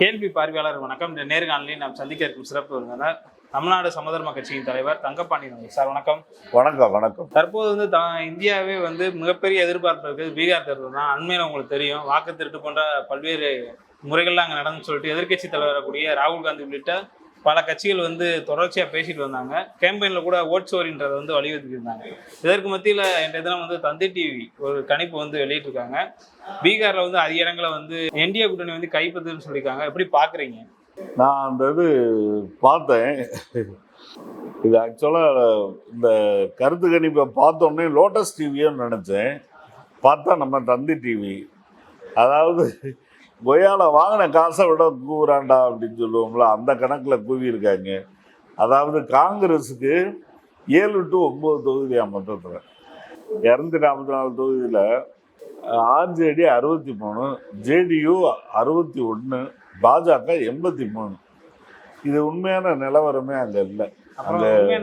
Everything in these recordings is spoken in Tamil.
கேள்வி பார்வையாளர் வணக்கம். இந்த நேர்காணலில் நாம் சந்திக்க இருக்கும் சிறப்பு விருந்தினர் தமிழ்நாடு சமதர்ம கட்சியின் தலைவர் தங்கப்பாண்டி. சார் வணக்கம். வணக்கம் வணக்கம். தற்போது வந்து த இந்தியாவே வந்து மிகப்பெரிய எதிர்பார்ப்பு இருக்குது. பீகார் தேர்தல் தான். அண்மையில் உங்களுக்கு தெரியும். வாக்கு திருட்டு போன்ற பல்வேறு முறைகள்லாம் அங்கே நடந்து சொல்லிட்டு எதிர்க்கட்சி தலைவரக்கூடிய ராகுல் காந்தி உள்ளிட்ட பல கட்சிகள் வந்து தொடர்ச்சியாக பேசிட்டு வந்தாங்க. கேம்பெயினில் கூட ஓட் சோரின்றதை வந்து வலியுறுத்தியிருந்தாங்க இதற்கு மத்தியில் இன்றைய தினம் வந்து தந்தி டிவி ஒரு கணிப்பு வந்து வெளியிட்டிருக்காங்க. பீகாரில் வந்து அதிக இடங்களை வந்து என்டிஏ கூட்டணி வந்து கைப்பற்றுன்னு சொல்லியிருக்காங்க. எப்படி பார்க்குறீங்க நான் அந்த இது பார்த்தேன். இது ஆக்சுவலாக இந்த கருத்து கணிப்பை பார்த்தோன்னே லோட்டஸ் டிவின்னு நினச்சேன். பார்த்தா நம்ம தந்தி டிவி அதாவது கொய்யால வாங்கின காசை விட கூறாண்டா அப்படின்னு சொல்லுவோம்ல அந்த கணக்கில் கூவியிருக்காங்க. அதாவது காங்கிரஸுக்கு ஏழு டு ஒம்பது தொகுதியா மொத்தத்தில் இரநூத்தி நாற்பத்தி நாலு தொகுதியில் ஆர்ஜேடி அறுபத்தி மூணு ஜேடியு அறுபத்தி ஒன்று பாஜக எண்பத்தி மூணு. இது உண்மையான நிலவரமே அங்கே இல்லை.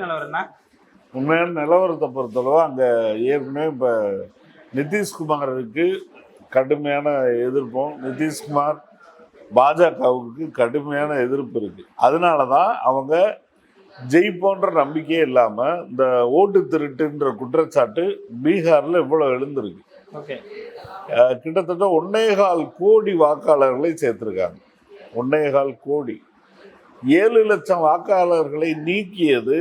நிலவரம்னா உண்மையான நிலவரத்தை பொறுத்தளவு அங்கே ஏற்கனவே இப்போ நிதிஷ்குமாருக்கு கடுமையான எதிர்ப்பும் நிதிஷ்குமார் பாஜகவுக்கு கடுமையான எதிர்ப்பு இருக்கு. அதனால தான் அவங்க ஜெயிப்போன்ற நம்பிக்கையே இல்லாமல் இந்த ஓட்டு திருட்டுன்ற குற்றச்சாட்டு பீகாரில் இவ்வளோ எழுந்திருக்கு. கிட்டத்தட்ட ஒன்னேகால் கோடி வாக்காளர்களை சேர்த்திருக்காங்க. ஒன்னேகால் கோடி. ஏழு லட்சம் வாக்காளர்களை நீக்கியது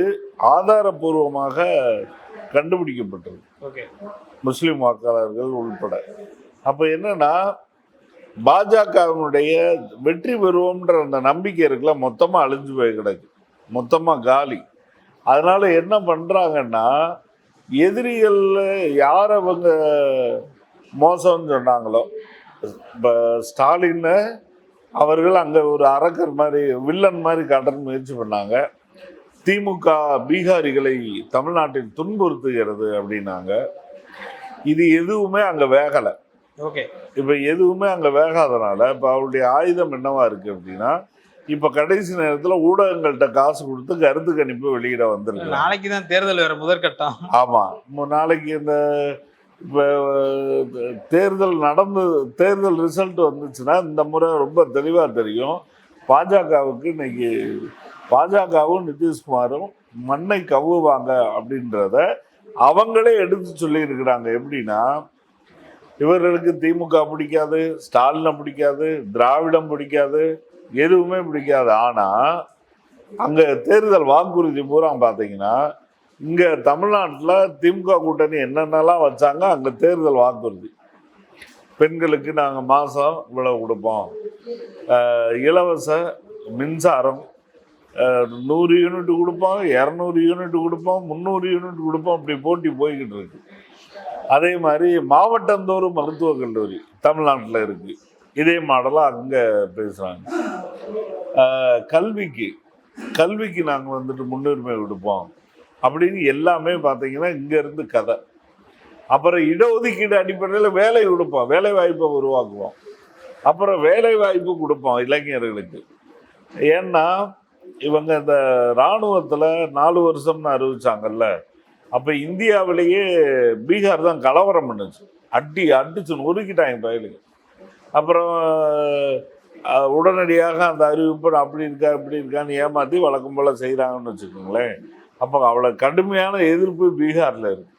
ஆதாரபூர்வமாக கண்டுபிடிக்கப்பட்டது முஸ்லிம் வாக்காளர்கள் உள்பட. அப்போ என்னன்னா பாஜகவினுடைய வெற்றி பெறுவோம்ன்ற அந்த நம்பிக்கை இருக்குல்ல மொத்தமாக அழிஞ்சு போய் கிடக்கு. மொத்தமாக காலி. அதனால் என்ன பண்ணுறாங்கன்னா எதிரிகள் யார் அவங்க மோசம்னு சொன்னாங்களோ இப்போ ஸ்டாலின்னு அவர்கள் அங்கே ஒரு அரக்கர் மாதிரி வில்லன் மாதிரி காட்ட முயற்சி பண்ணாங்க. திமுக பீகாரிகளை தமிழ்நாட்டில் துன்புறுத்துகிறது அப்படின்னாங்க. இது எதுவுமே அங்கே வேகலை. ஓகே. இப்போ எதுவுமே அங்கே வேகாதனால இப்போ அவருடைய ஆயுதம் என்னவா இருக்கு அப்படின்னா இப்போ கடைசி நேரத்தில் ஊடகங்கள்கிட்ட காசு கொடுத்து கருத்து கணிப்பு வெளியிட வந்திருக்கு. நாளைக்கு தான் தேர்தல் வேற முதற்கட்டம். ஆமாம் நாளைக்கு இந்த இப்போ தேர்தல் நடந்து தேர்தல் ரிசல்ட் வந்துச்சுன்னா இந்த முறை ரொம்ப தெளிவாக தெரியும். பாஜகவுக்கு இன்னைக்கு பாஜகவும் நிதிஷ்குமாரும் மண்ணை கவ்வுவாங்க அப்படின்றத அவங்களே எடுத்து சொல்லியிருக்கிறாங்க. எப்படின்னா இவர்களுக்கு திமுக பிடிக்காது ஸ்டாலினை பிடிக்காது திராவிடம் பிடிக்காது எதுவுமே பிடிக்காது. ஆனால் அங்கே தேர்தல் வாக்குறுதி பூரா பார்த்தீங்கன்னா இங்கே தமிழ்நாட்டில் திமுக கூட்டணி என்னென்னலாம் வச்சாங்க அங்கே தேர்தல் வாக்குறுதி. பெண்களுக்கு நாங்கள் மாதம் இவ்வளவு கொடுப்போம். இலவச மின்சாரம் நூறு யூனிட் கொடுப்போம் இரநூறு யூனிட் கொடுப்போம் முந்நூறு யூனிட் கொடுப்போம் அப்படி போட்டி போய்கிட்டு இருக்கு. அதே மாதிரி மாவட்டந்தோறும் மருத்துவக் கல்லூரி தமிழ்நாட்டில் இருக்கு. இதே மாடலாக அங்கே பேசுகிறாங்க கல்விக்கு கல்விக்கு நாங்கள் வந்துட்டு முன்னுரிமை கொடுப்போம். அப்படின்னு எல்லாமே பார்த்தீங்கன்னா இங்கேருந்து கதை. அப்புறம் இடஒதுக்கீடு அடிப்படையில் வேலை கொடுப்போம். வேலை வாய்ப்பை உருவாக்குவோம். அப்புறம் வேலை வாய்ப்பு கொடுப்போம் இளைஞர்களுக்கு. ஏன்னா இவங்க இந்த இராணுவத்தில் நாலு வருஷம்னு அறிவிச்சாங்கல்ல. அப்போ இந்தியாவிலேயே பீகார் தான் கலவரம் பண்ணுச்சு. அடி அடிச்சு நொறுக்கிட்டாங்க பயலுக்கு அப்புறம் உடனடியாக அந்த அறிவிப்பு அப்படி இருக்கா இப்படி இருக்கான்னு ஏமாற்றி வழக்கம் போல் செய்கிறாங்கன்னு வச்சுக்கோங்களேன். அப்போ அவ்வளோ கடுமையான எதிர்ப்பு பீகாரில் இருக்கு.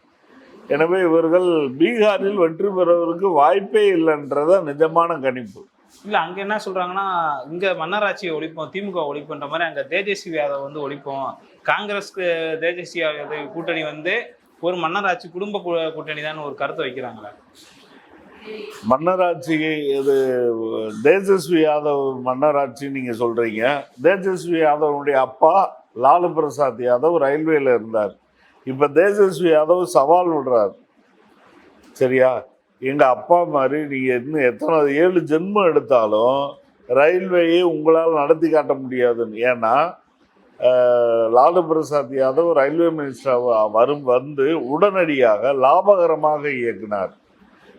எனவே இவர்கள் பீகாரில் வெற்றி பெறுவதற்கு வாய்ப்பே இல்லைன்றத நிஜமான கணிப்பு. இல்லை அங்கே என்ன சொல்கிறாங்கன்னா இங்கே மன்னராட்சியை ஒழிப்போம் திமுக ஒழிப்புன்ற மாதிரி அங்கே தேஜஸ்வி யாதவ் வந்து ஒழிப்போம். காங்கிரஸ்க்கு தேஜஸ்வி கூட்டணி வந்து ஒரு மன்னராட்சி குடும்ப கூட்டணி தான் ஒரு கருத்தை வைக்கிறாங்களே மன்னராட்சி இது தேஜஸ்வி யாதவ் மன்னராட்சி நீங்க சொல்றீங்க. தேஜஸ்வி யாதவனுடைய அப்பா லாலு பிரசாத் யாதவ் ரயில்வேல இருந்தார். இப்ப தேஜஸ்வி யாதவ் சவால் விடுறார். சரியா? எங்க அப்பா மாதிரி நீங்க இன்னும் எத்தனை ஏழு ஜென்மம் எடுத்தாலும் ரயில்வேயை உங்களால் நடத்தி காட்ட முடியாதுன்னு. ஏன்னா லாலு பிரசாத் யாதவ் ரயில்வே மினிஸ்டர் வரும் வந்து உடனடியாக லாபகரமாக இயக்கினார்.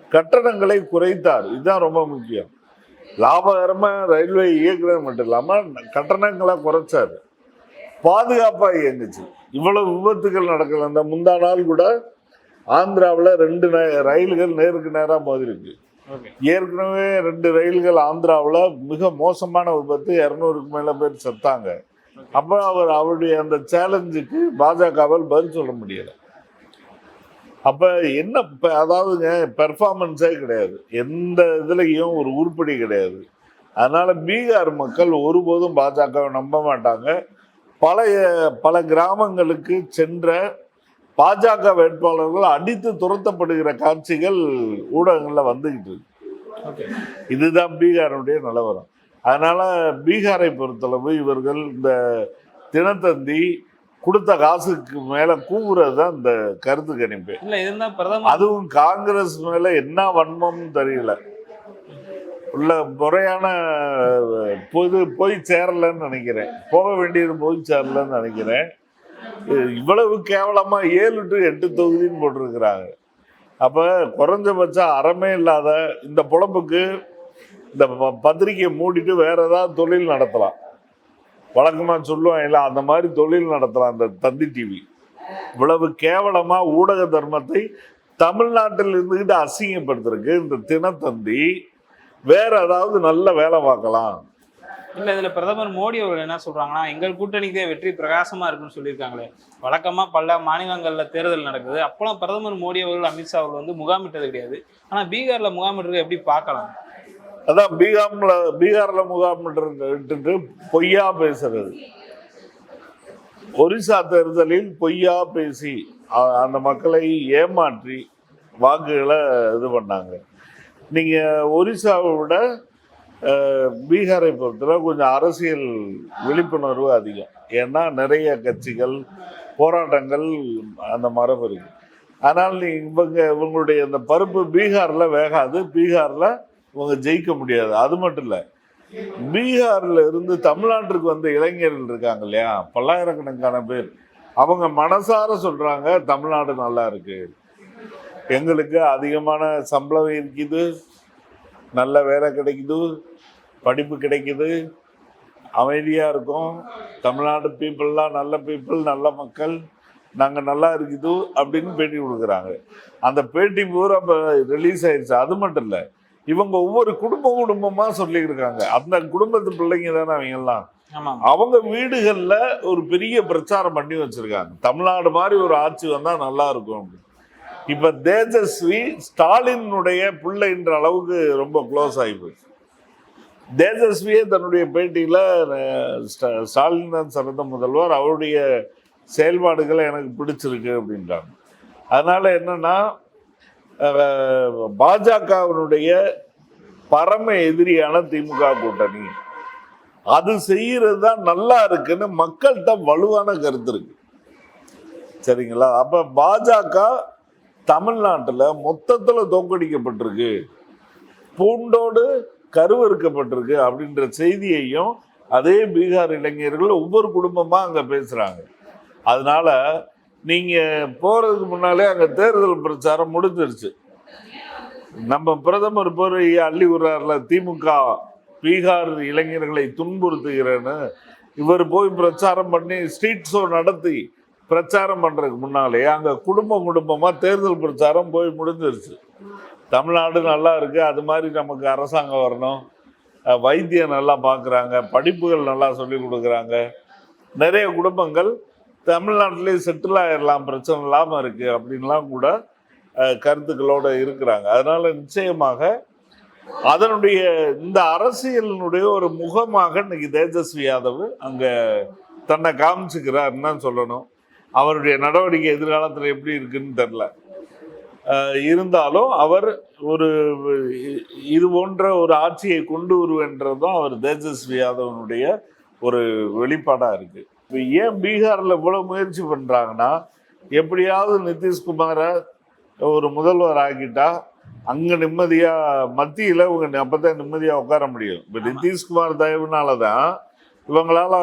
கட்டணங்களை குறைத்தார். இதுதான் ரொம்ப முக்கியம். லாபகரமா ரயில்வே இயக்குறது மட்டும் இல்லாம கட்டணங்களை குறைச்சார். பாதுகாப்பா இயங்குச்சு. இவ்வளவு விபத்துகள் நடக்கல அந்த முந்தா நாள் கூட ஆந்திராவில் ரெண்டு ரயில்கள் நேருக்கு நேராக மோதிருக்கு. ஏற்கனவே ரெண்டு ரயில்கள் ஆந்திராவில் மிக மோசமான விபத்து. இரநூறுக்கு மேல பேர் செத்தாங்க. அப்போ அவர் அவருடைய அந்த சேலஞ்சுக்கு பாஜகவால் பதில் சொல்ல முடியல. அப்ப என்ன அதாவதுங்க பெர்ஃபார்மன்ஸே கிடையாது. எந்த இதுலயும் ஒரு உருப்படி கிடையாது. அதனால பீகார் மக்கள் ஒருபோதும் பாஜகவை நம்ப மாட்டாங்க. பழைய பல கிராமங்களுக்கு சென்ற பாஜக வேட்பாளர்கள் அடித்து துரத்தப்படுகிற காட்சிகள் ஊடகங்களில் வந்துகிட்டு இருக்கு. இதுதான் பீகாருடைய நிலவரம். அதனால பீகாரை பொறுத்தளவு இவர்கள் இந்த தினத்தந்தி கொடுத்த காசுக்கு மேல கூவுறது தான் இந்த கருத்து கணிப்பு. இல்ல இருந்தா பிரதமர். அதுவும் காங்கிரஸ் மேல என்ன வன்மம்னு தெரியல. உள்ள முறையான பொது போய் சேரலன்னு நினைக்கிறேன். போக வேண்டியது போய் சேரலன்னு நினைக்கிறேன். இவ்வளவு கேவலமா ஏழு டு எட்டு தொகுதின்னு போட்டிருக்கிறாங்க. அப்ப குறைஞ்சபட்சம் அறமே இல்லாத இந்த பொழப்புக்கு இந்த ப- பத்திரிக்கையை மூடிட்டு வேற ஏதாவது தொழில் நடத்தலாம். வழக்கமாக சொல்லுவேன் இல்லை அந்த மாதிரி தொழில் நடத்தலாம் அந்த தந்தி டிவி இவ்வளவு கேவலமாக ஊடக தர்மத்தை தமிழ்நாட்டில் இருந்துக்கிட்டு அசிங்கப்படுத்துறதுக்கு இந்த தினத்தந்தி வேற ஏதாவது நல்ல வேலை பார்க்கலாம். இல்லை இதில் பிரதமர் மோடி அவர்கள் என்ன சொல்கிறாங்கன்னா எங்கள் கூட்டணிக்கே வெற்றி பிரகாசமாக இருக்குன்னு சொல்லியிருக்காங்களே. வழக்கமாக பல மாநிலங்களில் தேர்தல் நடக்குது. அப்போலாம் பிரதமர் மோடி அவர்கள் அமித்ஷா அவர்கள் வந்து முகாமிட்டது கிடையாது. ஆனால் பீகாரில் முகாமிட்டுறது எப்படி பார்க்கலாம்? அதான் பீகாம்ல பீகார்ல முகாமிட்டு பொய்யா பேசுறது. ஒரிசா தேர்தலில் பொய்யா பேசி அந்த மக்களை ஏமாற்றி வாக்குகளை இது பண்ணாங்க. நீங்க ஒரிசாவை விட பீகாரை பொறுத்தவரை கொஞ்சம் அரசியல் விழிப்புணர்வு அதிகம். ஏன்னா நிறைய கட்சிகள் போராட்டங்கள் அந்த மரபு இருக்கு. ஆனால் நீ இவங்க இவங்களுடைய இந்த பருப்பு பீகாரில் வேகாது. பீகாரில் இவங்க ஜெயிக்க முடியாது. அது மட்டும் இல்லை பீகார்ல இருந்து தமிழ்நாட்டுக்கு வந்த இளைஞர்கள் இருக்காங்க இல்லையா? பல்லாயிரக்கணக்கான பேர். அவங்க மனசார சொல்றாங்க தமிழ்நாடு நல்லா இருக்கு. எங்களுக்கு அதிகமான சம்பளம் இருக்குது நல்ல வேலை கிடைக்குது படிப்பு கிடைக்குது அமைதியாக இருக்கும். தமிழ்நாடு பீப்புளெலாம் நல்ல பீப்புள் நல்ல மக்கள் நாங்கள் நல்லா இருக்குது அப்படின்னு பேட்டி கொடுக்குறாங்க. அந்த பேட்டி பூரா ரிலீஸ் ஆயிடுச்சு அது மட்டும் இல்லை இவங்க ஒவ்வொரு குடும்ப குடும்பமா சொல்லியிருக்காங்க. அந்த குடும்பத்து பிள்ளைங்க தானே அவங்க எல்லாம் அவங்க வீடுகள்ல ஒரு பெரிய பிரச்சாரம் பண்ணி வச்சிருக்காங்க. தமிழ்நாடு மாதிரி ஒரு ஆட்சி வந்தா நல்லா இருக்கும். அப்படின்னு. இப்ப தேஜஸ்வி ஸ்டாலினுடைய பிள்ளைன்ற அளவுக்கு ரொம்ப க்ளோஸ் ஆகி போச்சு. தேஜஸ்வியே தன்னுடைய பேட்டியில ஸ்டாலின் தான் சிறந்த முதல்வர். அவருடைய செயல்பாடுகளை எனக்கு பிடிச்சிருக்கு அப்படின்றாங்க. அதனால என்னன்னா பாஜகவினுடைய பரம எதிரியான திமுக கூட்டணி. அது செய்யறது தான் நல்லா இருக்குன்னு மக்கள்கிட்ட வலுவான கருத்து இருக்கு. சரிங்களா? அப்ப பாஜக தமிழ்நாட்டில் மொத்தத்தில் தோற்கடிக்கப்பட்டிருக்கு பூண்டோடு கருவறுக்கப்பட்டிருக்கு அப்படின்ற செய்தியையும் அதே பீகார் இளைஞர்கள் ஒவ்வொரு குடும்பமாக அங்கே பேசுகிறாங்க அதனால நீங்கள் போகிறதுக்கு முன்னாலே அங்கே தேர்தல் பிரச்சாரம் முடிஞ்சிருச்சு. நம்ம பிரதமர் போய் அள்ளி விடுறாருல திமுக பீகார் இளைஞர்களை துன்புறுத்துகிறேன்னு. இவர் போய் பிரச்சாரம் பண்ணி ஸ்ட்ரீட் ஷோ நடத்தி பிரச்சாரம் பண்ணுறதுக்கு முன்னாலே அங்கே குடும்பம் குடும்பமாக தேர்தல் பிரச்சாரம் போய் முடிஞ்சிருச்சு. தமிழ்நாடு நல்லா இருக்குது அது மாதிரி நமக்கு அரசாங்கம் வரணும். வைத்தியம் நல்லா பார்க்குறாங்க படிப்புகள் நல்லா சொல்லி கொடுக்குறாங்க. நிறைய குடும்பங்கள் தமிழ்நாட்டிலே செட்டில் ஆகிடலாம் பிரச்சனை இல்லாமல் இருக்குது அப்படின்லாம் கூட கருத்துக்களோடு கருத்துக்களோட இருக்கிறாங்க. அதனால் நிச்சயமாக அதனுடைய இந்த அரசியலினுடைய ஒரு முகமாக இன்னைக்கு தேஜஸ்வி யாதவ் அங்கே தன்னை காமிச்சுக்கிறாருன்னு தான் சொல்லணும். அவருடைய நடவடிக்கை எதிர்காலத்தில் எப்படி இருக்குன்னு தெரில இருந்தாலும் அவர் ஒரு இது போன்ற ஒரு ஆட்சியை கொண்டு வருவன்றது தான் அவர் தேஜஸ்வி யாதவனுடைய ஒரு வெளிப்பாடாக இருக்குது இப்போ ஏன் பீகார்ல இவ்வளவு முயற்சி பண்றாங்கன்னா எப்படியாவது நிதிஷ்குமாரை ஒரு முதல்வர் ஆக்கிட்டா அங்க நிம்மதியா மத்தியில இவங்க அப்பதான் நிம்மதியா உட்கார முடியும். இப்ப நிதிஷ்குமார் தயவுனால தான் இவங்களால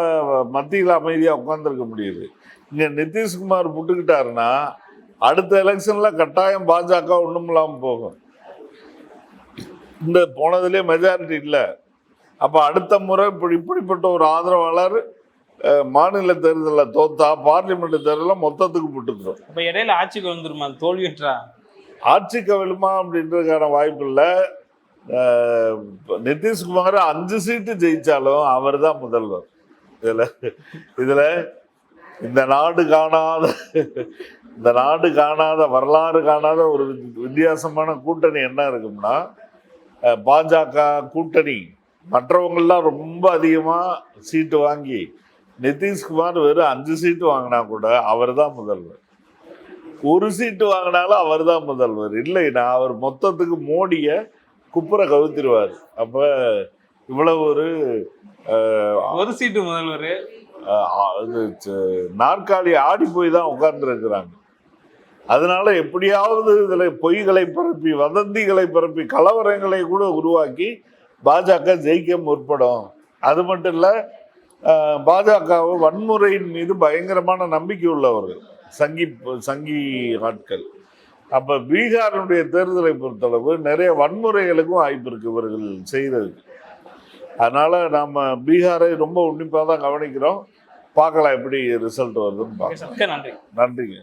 மத்தியில அமைதியா உட்கார்ந்துருக்க முடியுது. இங்க நிதிஷ்குமார் புட்டுக்கிட்டாருன்னா அடுத்த எலெக்ஷன்ல கட்டாயம் பாஜக ஒண்ணும் இல்லாம போகும். இந்த போனதுலயே மெஜாரிட்டி இல்ல. அப்ப அடுத்த முறை இப்படி இப்படிப்பட்ட ஒரு ஆதரவாளர் மாநில தேர்தலில் தோத்தா பார்லிமெண்ட் தேர்தலில் மொத்தத்துக்கு போட்டுக்கிறோம் அப்ப இடையில ஆட்சிக்கு வந்துருமா? தோல்வியுற்றா ஆட்சி கவிழுமா அப்படின்றதுக்கான வாய்ப்பு இல்லை. நிதிஷ்குமார் அஞ்சு சீட்டு ஜெயிச்சாலும் அவர் தான் முதல்வர். இதுல இதுல இந்த நாடு காணாத இந்த நாடு காணாத வரலாறு காணாத ஒரு வித்தியாசமான கூட்டணி என்ன இருக்கும்னா பாஜக கூட்டணி. மற்றவங்கெல்லாம் ரொம்ப அதிகமா சீட்டு வாங்கி நிதிஷ்குமார் வெறும் அஞ்சு சீட்டு வாங்கினா கூட அவர் தான் முதல்வர். ஒரு சீட்டு வாங்கினாலும் அவர் தான் முதல்வர் இல்லைன்னா அவர் மொத்தத்துக்கு மோடியை குப்புற கவுத்திருவார். அப்ப இவ்வளவு ஒரு ஒரு சீட்டு முதல்வர். நாற்காலி ஆடி போய் தான் உட்கார்ந்துருக்கிறாங்க. அதனால எப்படியாவது இதுல பொய்களை பரப்பி வதந்திகளை பரப்பி கலவரங்களை கூட உருவாக்கி பாஜக ஜெயிக்க முற்படும். அது மட்டும் இல்ல அஹ், பாஜகவை வன்முறையின் மீது பயங்கரமான நம்பிக்கை உள்ளவர்கள் சங்கி சங்கி ஆட்கள். அப்ப பீகாரினுடைய தேர்தலை பொறுத்தளவு நிறைய வன்முறைகளுக்கும் வாய்ப்பு இருக்கு இவர்கள் செய்ததுக்கு. அதனால நாம பீகாரை ரொம்ப உன்னிப்பாக தான் கவனிக்கிறோம். பார்க்கலாம் எப்படி ரிசல்ட் வருதுன்னு பார்க்கலாம். நன்றி. நன்றிங்க.